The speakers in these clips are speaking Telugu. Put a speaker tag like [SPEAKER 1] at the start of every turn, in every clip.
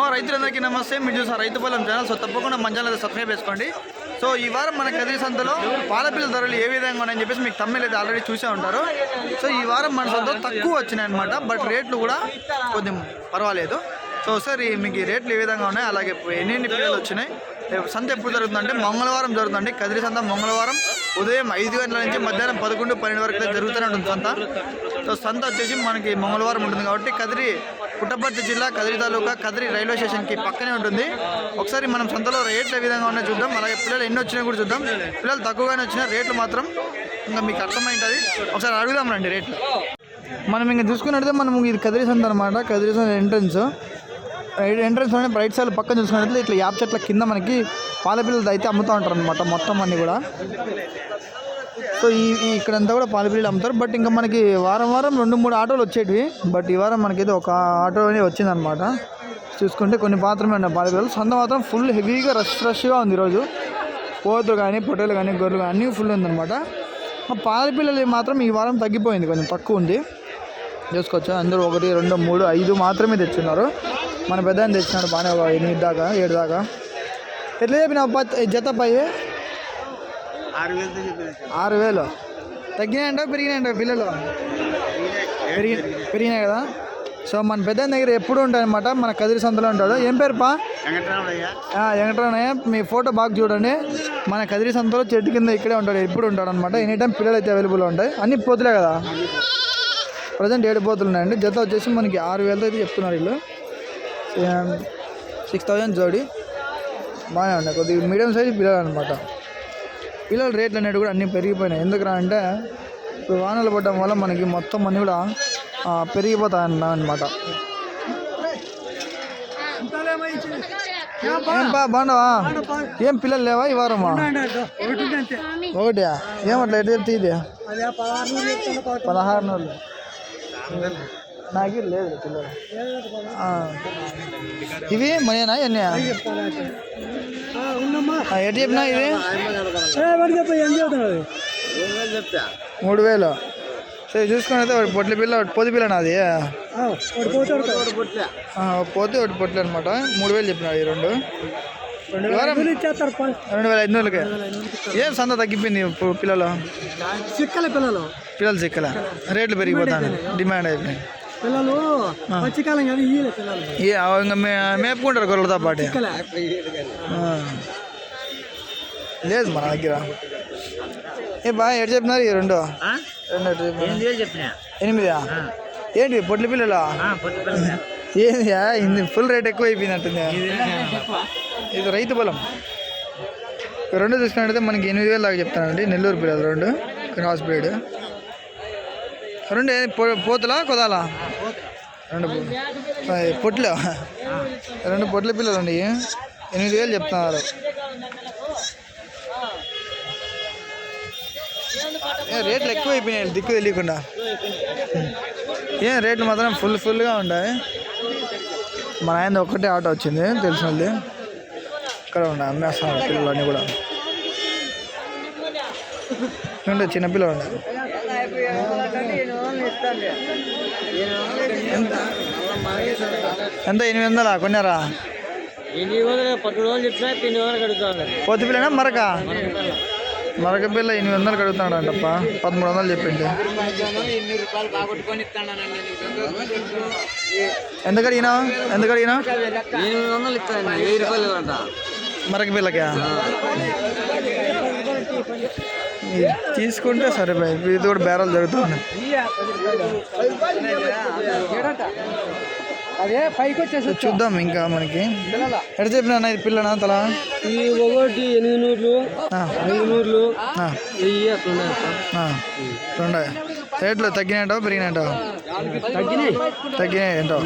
[SPEAKER 1] మా రైతులందరికీ నమస్తే. మీరు చూసారు రైతు పొలం ఛానల్ సో తప్పకుండా మన అయితే సబ్స్క్రైబ్ చేసుకోండి. సో ఈ వారం మన కదిరి సంతలో పాలపిల్ల ధరలు ఏ విధంగా ఉన్నాయని చెప్పేసి మీకు తమ్మిళ్ళు అయితే ఆల్రెడీ చూసే ఉంటారు. సో ఈ వారం మన సంత తక్కువ వచ్చినాయి అనమాట బట్ రేట్లు కూడా కొద్దిగా పర్వాలేదు. సో ఒకసారి మీకు ఈ రేట్లు ఏ విధంగా ఉన్నాయి అలాగే ఎన్ని పిల్లలు వచ్చినాయి సంత ఎప్పుడు జరుగుతుందంటే మంగళవారం జరుగుతుందండి. కదిరి సంత మంగళవారం ఉదయం ఐదు గంటల నుంచి మధ్యాహ్నం పదకొండు పన్నెండు వరకు అయితే జరుగుతూనే ఉంటుంది సంత. సో సంత వచ్చేసి మనకి మంగళవారం ఉంటుంది కాబట్టి కదిరి పుట్టపర్తి జిల్లా కదిరి తాలూకా కదిరి రైల్వే స్టేషన్కి పక్కనే ఉంటుంది. ఒకసారి మనం సంతలో రేట్లు ఏ విధంగా ఉన్నాయో చూద్దాం. అలాగే పిల్లలు ఎన్ని వచ్చినాయి కూడా చూద్దాం. పిల్లలు తక్కువగానే వచ్చినా రేట్లు మాత్రం ఇంకా మీకు అర్థమైంటుంది. ఒకసారి అడుగుదాం రండి రేట్లు. మనం ఇంకా చూసుకున్నట్లయితే మనం ఇది కదిరి సంత అనమాట కదిరి సంత ఎంట్రన్స్ ఎంట్రన్స్లోనే రైట్ సైడ్ పక్కన చూసుకున్నట్లయితే ఇట్లా యాప్ చెట్ల కింద మనకి పాల పిల్లలు అయితే అమ్ముతూ ఉంటారు అనమాట మొత్తం అన్నీ కూడా. సో ఈ ఇక్కడంతా కూడా పాల అమ్ముతారు. బట్ ఇంకా మనకి వారం వారం రెండు మూడు ఆటోలు వచ్చేటివి. బట్ ఈ వారం మనకైతే ఒక ఆటో అనేది వచ్చిందనమాట చూసుకుంటే కొన్ని మాత్రమే ఉన్నాయి పాల సొంత సంత మాత్రం ఫుల్ హెవీగా రష్ రష్గా ఉంది ఈరోజు. కోతులు కానీ పొట్టేలు కానీ గొర్రెలు కానీ అన్నీ ఫుల్ ఉందన్నమాట. పాలపిల్లలు మాత్రం ఈ వారం తగ్గిపోయింది. కొంచెం తక్కువ ఉంది. చూసుకోవచ్చు? అందరూ ఒకటి రెండు మూడు ఐదు మాత్రమే తెచ్చున్నారు. మన పెద్ద తెచ్చినాడు బాగానే ఒక ఎనిమిది దాకా ఏడు దాకా. ఎట్లా చెప్పిన జత పై
[SPEAKER 2] ఆరు
[SPEAKER 1] వేలు తగ్గినాయంట పెరిగినాయంట పిల్లలు పెరిగి పెరిగినాయి కదా. సో మన పెద్ద దగ్గర ఎప్పుడు ఉంటాయన్నమాట మన కదిరి సంతలో ఉంటాడు. ఏం పేరు పా?
[SPEAKER 2] వెంకటరామయ్య.
[SPEAKER 1] మీ ఫోటో బాగా చూడండి. మన కదిరి సంతలో చెట్టు కింద ఇక్కడే ఉంటాడు ఎప్పుడు ఉంటాడు అనమాట ఎనీ టైం పిల్లలు అయితే అవైలబుల్ ఉంటాయి. అన్ని పోతులే కదా. ప్రజెంట్ ఏడు పోతులు ఉన్నాయండి. జత వచ్చేసి మనకి ఆరు వేలతో అయితే చెప్తున్నారు వీళ్ళు. సిక్స్ థౌజండ్ జోడి. బాగానే ఉన్నాయి. కొద్దిగా మీడియం సైజ్ పిల్లలు అనమాట పిల్లల రేట్లు అనేవి కూడా అన్నీ పెరిగిపోయినాయి. ఎందుకురా అంటే ఇప్పుడు వానలు పడడం వల్ల మనకి మొత్తం అన్నీ కూడా ఆ, పెరిగిపోతాయి అన్నమాట ఏం బాగున్నావా? ఏం పిల్లలు లేవా ఈ వారమా? ఒకటి ఏమట్లా ఎటు చెప్తే ఇది పదహారు నెలలు నాకు లేదు పిల్లలు. ఇవి మనేనా ఎన్ని ఎటు చెప్పినా
[SPEAKER 2] చెప్తా
[SPEAKER 1] మూడు వేలు. సరే చూసుకుని అయితే ఒకటి పొట్ల పిల్ల ఒకటి పొద్దు పిల్ల నాది పోతే ఒకటి పొట్లు అనమాట మూడు వేలు చెప్పినాడు ఈ రెండు. రెండు వేల ఐదు వందలకి ఏం సంత తగ్గిపోయింది పిల్లలు?
[SPEAKER 3] చిక్కల పిల్లలు.
[SPEAKER 1] పిల్లలు చిక్కల? రేట్లు పెరిగిపోతాను. డిమాండ్ అయిపోయింది.
[SPEAKER 3] పిల్లలు మధ్యకాలం కానీ ఇయ్యలే పిల్లలు.
[SPEAKER 1] ఇంకా మేపుకుంటారు గొర్రెలతో పాటు. లేదు మన దగ్గర. ఏ బాగా ఎటు చెప్పినారు ఈ రెండు? రెండు?
[SPEAKER 2] ఎనిమిది
[SPEAKER 1] ఏంటి పొట్ల పిల్లలా?
[SPEAKER 2] పొట్టు పిల్ల
[SPEAKER 1] ఏంది ఇది ఫుల్ రేట్ ఎక్కువ అయిపోయిందంటుంది ఇది రైతు పొలం. రెండు చూసుకున్నట్టయితే మనకి ఎనిమిది వేలు దాకా చెప్తానండి. నెల్లూరు పిల్లలు రెండు. Cross breed. రెండు పో- పోతులా కుదాలా? రెండు పొట్లు. రెండు పొట్ల పిల్లలు అండి ఎనిమిది వేలు చెప్తున్నారు. రేట్లు ఎక్కువ అయిపోయినాయి దిక్కు తెలియకుండా. ఏం రేట్లు మాత్రం ఫుల్ ఫుల్గా ఉన్నాయి మన ఆయన ఒక్కటే ఆటో వచ్చింది తెలిసిన వాళ్ళది ఇక్కడ ఉన్నాయి అమ్మేస్తున్నారు పిల్లలన్నీ కూడా. ఉండే చిన్నపిల్లలు ఉన్నాయి ఎంత? ఎనిమిది వందలా? కొన్నారా? పొద్దు పిల్లనా? మరక? మరక పిల్ల ఎనిమిది వందలు కడుగుతున్నాడు అంటప్ప పదమూడు వందలు
[SPEAKER 2] బాగొట్టుకొని
[SPEAKER 1] ఎంత కడిగినా ఎంత కడిగినా
[SPEAKER 2] ఎనిమిది వందలు ఇస్తాను వెయ్యి రూపాయలు
[SPEAKER 1] మరక పిల్లకా? తీసుకుంటే సరిపోయి ఇది కూడా బేరాలు జరుగుతుంది
[SPEAKER 3] అదే పైకి వచ్చేసి
[SPEAKER 1] చూద్దాం ఇంకా మనకి. ఎడ చెప్పిన ఇది పిల్లనా తల?
[SPEAKER 3] ఈ ఒకటి ఎనిమిది నూర్లు ఐదు నూర్లు వెయ్యి.
[SPEAKER 1] రెండు. రేట్లు తగ్గినాయంటో పెరిగినాయంటో?
[SPEAKER 3] తగ్గినాయి.
[SPEAKER 1] తగ్గినాయి ఏంటో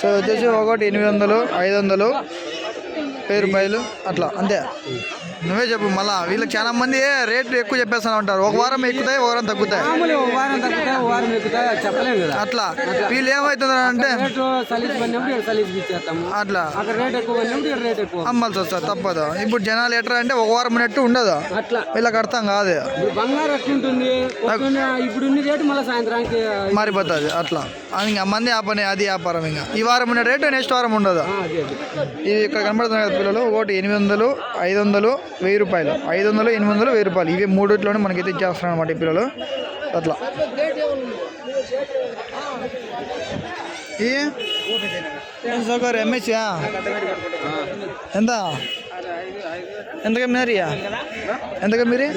[SPEAKER 1] సో వచ్చేసి ఒకటి ఎనిమిది వందలు ఐదు వందలు వెయ్యి రూపాయలు అట్లా అంతే. నువ్వే చెప్పు మళ్ళా వీళ్ళకి చాలా మంది రేట్లు ఎక్కువ చెప్పేస్తాను ఉంటారు. ఒక వారం ఎక్కుతాయి ఒక వారం తగ్గుతాయి.
[SPEAKER 3] మామూలు ఒక వారం తగ్గుతాయి ఒక వారం ఎక్కుతాయి అది చెప్పలేము కదా.
[SPEAKER 1] అట్లా. వీళ్ళు ఏమవుతుంది అంటే అట్లా.
[SPEAKER 3] రేట్ ఎక్కువ
[SPEAKER 1] అమ్మాల్సి తప్పదు. ఇప్పుడు జనాలు ఎట్లా అంటే ఒక వారం ఉన్నట్టు ఉండదు.
[SPEAKER 3] అట్లా.
[SPEAKER 1] వీళ్ళకి అర్థం కాదు.
[SPEAKER 3] బంగారం ఎట్లుంటుంది? ఇప్పుడు రేటు మళ్ళీ సాయంత్రానికి
[SPEAKER 1] మారిపోతుంది అట్లా. అది ఇంకా మంది ఆ పని అది వ్యాపారం ఇంకా. ఈ వారం ఉన్న రేటు నెక్స్ట్ వారం ఉండదు. ఇవి ఇక్కడ కనబడుతున్నాయి కదా పిల్లలు ఒకటి ఎనిమిది వందలు ఐదు వందలు వెయ్యి రూపాయలు. ఐదు వందలు ఎనిమిది వందలు వెయ్యి రూపాయలు. ఇవి మూడిట్లోనే మనకైతే ఇచ్చేస్తున్నాయి అనమాట ఈ పిల్లలు. అట్లా. ఈ? సౌకర్యం ఎంఎస్ ఎంత? ఎంత కమ్మినారియా ఎంత కమ్మిరి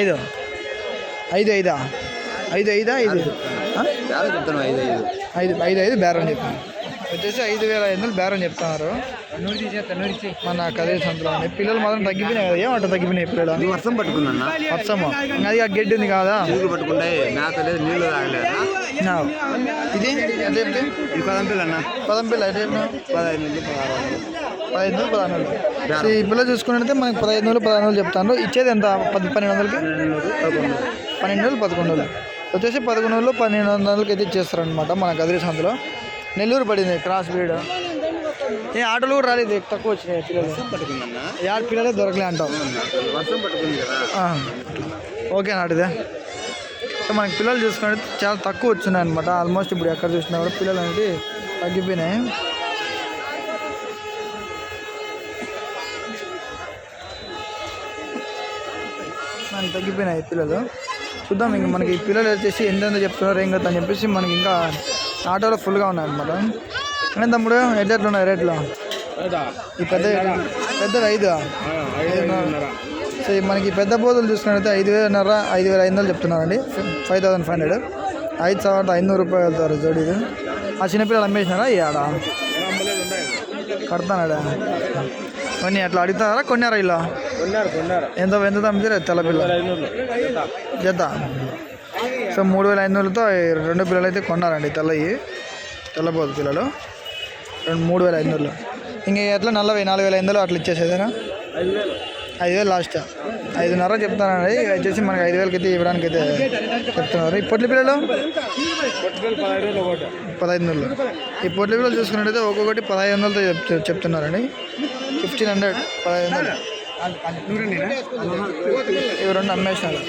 [SPEAKER 1] ఐదు. ఐదు ఐదా? ఐదు ఐదా ఐదు? ఆ? ఐదు ఐదు. ఐదు బేరం చెప్పాను వచ్చేసి ఐదు వేల ఐదు వందలు బేరం చెప్తున్నారు. మన కదే సంతలో ఉన్నాయి. పిల్లలు మాత్రం తగ్గిపోయినాయి కదా ఏమంట తగ్గిపోయినాయి పిల్లలు?
[SPEAKER 4] వర్షం పట్టుకున్నా
[SPEAKER 1] వర్షము? అది ఆ గడ్డి ఉంది కాదా?
[SPEAKER 4] మేత లేదు తాగలేదు.
[SPEAKER 1] ఇది ఎంత చెప్తే?
[SPEAKER 4] ఈ పదం పిల్ల అన్న.
[SPEAKER 1] పదం పిల్ల అయితే
[SPEAKER 4] పదహైదు నుండి పదహారు వందలు.
[SPEAKER 1] పదహైదు వందలు పదహారు వందలు. ఈ పిల్ల చూసుకున్నట్టయితే మనకి పదహైదు వందలు పదహారు వందలు చెప్తాను ఇచ్చేది ఎంత? పది పన్నెండు వందలకి? పన్నెండు వందలు పదకొండు వందలు. వచ్చేసి పదకొండు వందలు పన్నెండు వందలకి అయితే ఇచ్చేస్తారనమాట మన గదిరి సంతలో నెల్లూరు పడింది క్రాస్ బ్రీడ్. ఏ ఆటోలు కూడా రాలేదు తక్కువ వచ్చినాయి పిల్లలు. యాడ్ పిల్లలే దొరకలే అంటాం. ఓకే నాటిదే మనకి పిల్లలు చూసుకుంటే చాలా తక్కువ వచ్చినాయి అనమాట ఆల్మోస్ట్ ఇప్పుడు ఎక్కడ చూసినా కూడా పిల్లలు అనేది తగ్గిపోయినాయి. తగ్గిపోయినాయి పిల్లలు. చూద్దాం ఇంకా మనకి పిల్లలు వచ్చేసి ఎంతెంత చెప్తున్నారు ఏం కదా అని చెప్పేసి మనకి ఇంకా ఆటోలో ఫుల్గా ఉన్నాయి అనమాట ఏం తమ్ముడు ఎట్లా ఉన్నాయి రేట్లు? ఈ పెద్ద పెద్దవి ఐదు. సో మనకి పెద్ద బోతులు చూసుకున్నట్టయితే ఐదు వేలన్నర ఐదు వేల ఐదు వందలు చెప్తున్నారండి. ఫైవ్ థౌసండ్ ఫైవ్ హండ్రెడ్ ఐదు సవర్ట ఐనూరు రూపాయలు వెళ్తారు జోడి ఇది. ఆ చిన్నపిల్లలు అమ్మేసినారా ఈ ఆడ? కడతానాడా? కొన్ని అట్లా అడుగుతారా కొన్నారా ఇలా? ఎంత ఎంత తమ్మితే తెల్లపిల్ల జత సో మూడు వేల ఐదు వందలతో రెండు పిల్లలు అయితే కొన్నారండి తెల్లవి తెల్లబోతు పిల్లలు. రెండు మూడు వేల ఐదు వందలు ఇంక ఎట్లా నల్లవి నాలుగు వేల ఐదు వందలు అట్లా ఇచ్చేసేదేనా? ఐదు వేలు లాస్ట్. ఐదున్నర చెప్తానండి వచ్చేసి మనకి ఐదు వేలకి అయితే ఇవ్వడానికి అయితే చెప్తున్నారు. ఈ పొట్లి పిల్లలు? పదహైదు వందలు ఈ పొట్లి పిల్లలు చూసుకున్నట్టయితే ఒక్కొక్కటి పదహైదు వందలతో చెప్ చెప్తున్నారండి. ఫిఫ్టీన్ హండ్రెడ్ పదహైదు వందలు. ఇవి రెండు అమ్మేసినారు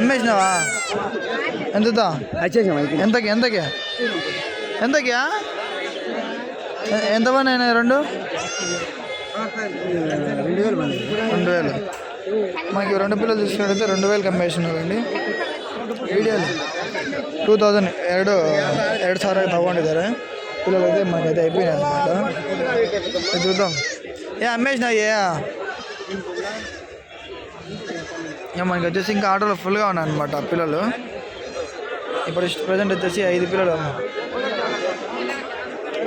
[SPEAKER 1] అమ్మేసినావా? ఎంతతో? ఎంతకి ఎంతకి? ఎంతకి ఎంత పని అయినాయి రెండు రెండు వేలు. మనకి రెండు పిల్లలు తీసుకున్నట్టయితే రెండు వేలకి అమ్మేసినారండి. ಟೂ ತೌಸಂಡ್ ఎరడు ಎರಡು ಸಾವಿರ ತಗೊಂಡಿದ್ದಾರೆ పిల్లలైతే మనకైతే అయిపోయినాయి అనమాట చూద్దాం. ఏ అమ్మేసిన ఏ? మనకి వచ్చేసి ఇంకా ఆటోలు ఫుల్గా ఉన్నాయి అనమాట పిల్లలు. ఇప్పుడు ప్రజెంట్ వచ్చేసి ఐదు పిల్లలు.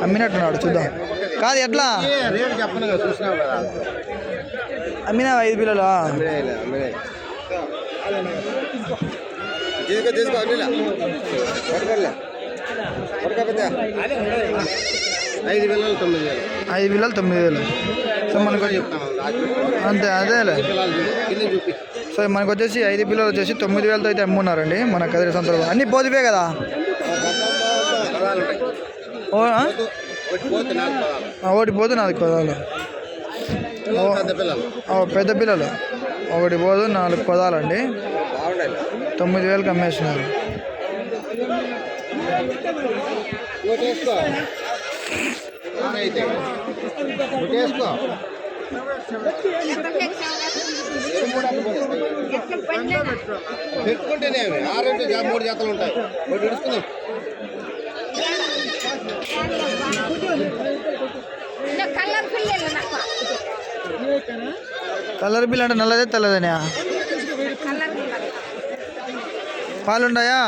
[SPEAKER 1] అమ్మినట్టున్నాడు చూద్దాం. కాదు ఎట్లా? అమ్మినా ఐదు పిల్లలు?
[SPEAKER 4] తీసుకో తీసుకో పట్టుకోలే పట్టుకోకపోతే ఐదు వేల తొమ్మిది వేలు.
[SPEAKER 1] ఐదు పిల్లలు తొమ్మిది వేలు. సో మనకు అంతే అదేలే సో మనకు వచ్చేసి ఐదు పిల్లలు వచ్చేసి తొమ్మిది వేలతో అయితే అమ్మున్నారండి మన కదిరి సంతలో. అన్ని పోదివే కదా?
[SPEAKER 4] ఒకటి పోతే నాలుగు పదాలు
[SPEAKER 1] ఆ, ఒకటి పోదు నాలుగు పదాలు
[SPEAKER 4] పెద్ద పిల్లలు.
[SPEAKER 1] ఓ, పెద్ద పిల్లలు. ఒకటి పోదు నాలుగు పదాలండి తొమ్మిది వేలకు అమ్మేస్తున్నారు
[SPEAKER 4] పెట్టుకుంటేనే అవి. ఆరు జా మూడు జాతలు ఉంటాయి. ఒకటి
[SPEAKER 5] కలర్
[SPEAKER 1] బిల్ అంటే నల్లదే తెల్లదనే?
[SPEAKER 4] పాలుండయా?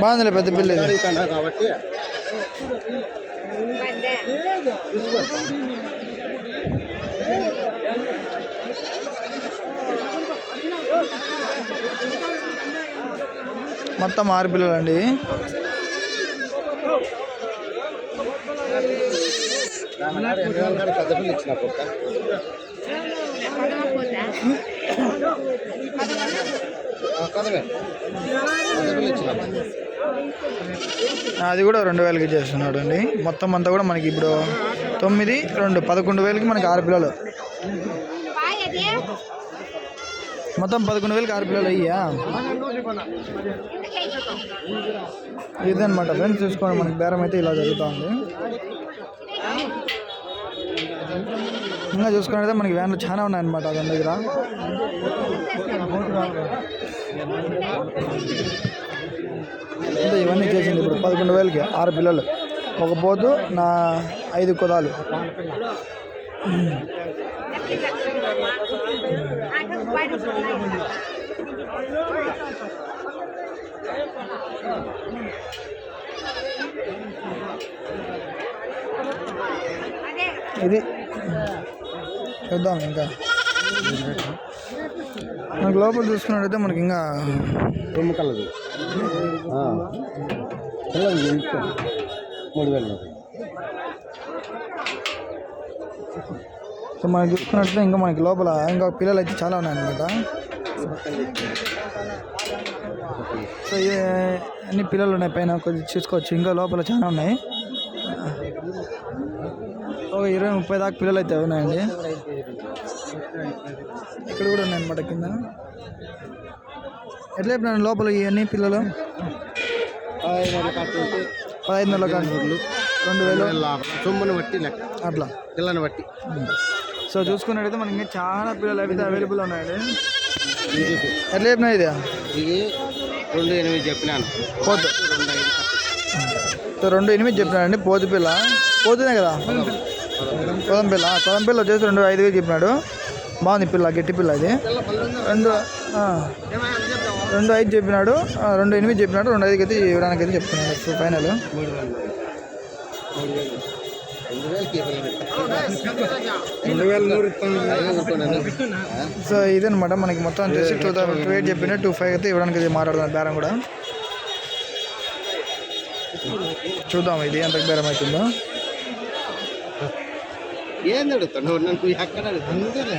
[SPEAKER 1] బాగుందిలే పెద్ద పిల్ల మొత్తం ఆరు పిల్లలు అండి
[SPEAKER 4] పెద్ద పిల్లలు ఇచ్చిన
[SPEAKER 1] అది కూడా రెండు వేలకి చేస్తున్నాడు అండి మొత్తం అంతా కూడా మనకి ఇప్పుడు తొమ్మిది రెండు పదకొండు వేలకి మనకి ఆరు పిల్లలు. మొత్తం పదకొండు వేలకి ఆరు పిల్లలు అయ్యా? ఇదనమాట ఫ్రెండ్స్ చూసుకోండి మనకి బేరం అయితే ఇలా జరుగుతూ ఉంది. ఇంకా చూసుకున్నట్లయితే మనకి వ్యాన్లు చాలా ఉన్నాయన్నమాట దాని దగ్గర. అంటే ఇవన్నీ చేసింది ఇప్పుడు పదకొండు వేలకి ఆరు పిల్లలు. ఒక పోతు నా ఐదు కుదాలు. ఇది చూద్దాం ఇంకా. మనకి లోపల చూసుకున్నట్టయితే మనకి ఇంకా
[SPEAKER 4] రొమ్ము కలది మూడు వేలు
[SPEAKER 1] సో మనకి చూసుకున్నట్లయితే ఇంకా మనకి లోపల ఇంకా పిల్లలు అయితే చాలా ఉన్నాయన్నమాట. సో అన్ని పిల్లలు ఉన్నాయి పైన కొద్దిగా చూసుకోవచ్చు. ఇంకా లోపల చాలా ఉన్నాయి. ఒక ఇరవై ముప్పై దాకా పిల్లలు అయితే ఉన్నాయండి. ఇక్కడ కూడా ఉన్నాయన్నమాట కింద. ఎట్లా చెప్పినాను లోపల ఇవన్నీ పిల్లలు? పదహైదు నెలల కాన్ఫర్లు రెండు వేలు.
[SPEAKER 4] సొమ్ముని బట్టి
[SPEAKER 1] అట్లా.
[SPEAKER 4] పిల్లని బట్టి.
[SPEAKER 1] సో చూసుకున్నట్టయితే మనకి ఇంకా చాలా పిల్లలు అయితే అవైలబుల్ ఉన్నాయండి. ఎట్లా చెప్పినా ఇది?
[SPEAKER 4] ఇది రెండు ఎనిమిది చెప్పినాను.
[SPEAKER 1] పోతు.
[SPEAKER 4] రెండు
[SPEAKER 1] ఎనిమిది చెప్పినాడండి పోతు పిల్ల. పోతునే కదా? కొదం పిల్ల కొదం పిల్ల వచ్చేసి రెండు ఐదు వేలు చెప్పినాడు. బాగుంది పిల్ల గట్టి పిల్ల అది రెండు రెండు ఐదు చెప్పినాడు. రెండు ఎనిమిది చెప్పినాడు. రెండు ఐదుకి అయితే ఇవ్వడానికి అయితే చెప్తున్నాడు. ఫైనల్? సో ఇదనమాట మనకి మొత్తం వచ్చేసి టూ థౌసండ్ టూ ఎయిట్ చెప్పిన టూ ఫైవ్ అయితే ఇవ్వడానికి అయితే మాట్లాడుతున్నాను బేరం కూడా. చూద్దాం ఇది ఎంత బేరం అవుతుందో.
[SPEAKER 4] ఏంది అడుగుతున్నావు నన్ను ఎక్కడ అడుగుతున్నా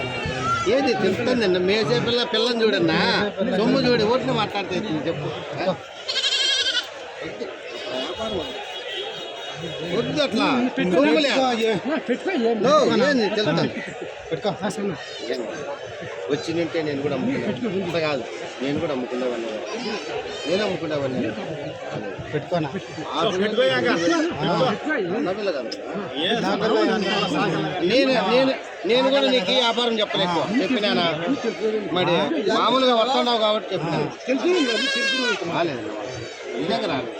[SPEAKER 4] ఏది తెలుస్తుంది మేసే పిల్ల పిల్లని చూడన్నా? సొమ్ము చూడి ఓట్లు మాట్లాడితే చెప్పు? వద్దు అట్లా. ఏంది? వచ్చినంటే నేను కూడా అంత కాదు నేను కూడా అమ్ముకునేవాడిని నేను అమ్ముకునేవాడిని పెట్టుకోనా? నేను నేను నేను కూడా నీకు ఈ వ్యాపారం చెప్పలేదు చెప్పినానా మరి మామూలుగా వస్తున్నావు కాబట్టి చెప్పినాను రాలేదు. నిజంగా రాలేదు.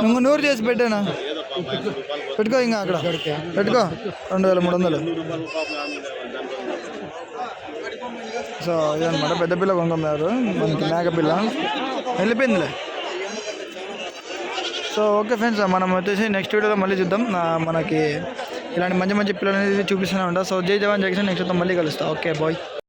[SPEAKER 1] ఇంకో నూరు చేసి పెట్టానా? పెట్టుకో ఇంకా అక్కడ. పెట్టుకో. రెండు వేల మూడు వందలు. సో ఇదనమాట పెద్ద పిల్ల కొంగమ్మారు మనకి మేక పిల్ల. వెళ్ళిపోయిందిలే. సో ఓకే ఫ్రెండ్స్ మనం వచ్చేసి నెక్స్ట్ వీడియోలో మళ్ళీ చూద్దాం. మనకి ఇలాంటి మంచి మంచి పిల్లలు అనేది చూపిస్తూనే ఉంటా. సో జై జవాన్ జగన్ నెక్స్ట్ మళ్ళీ కలుస్తా. Okay bye.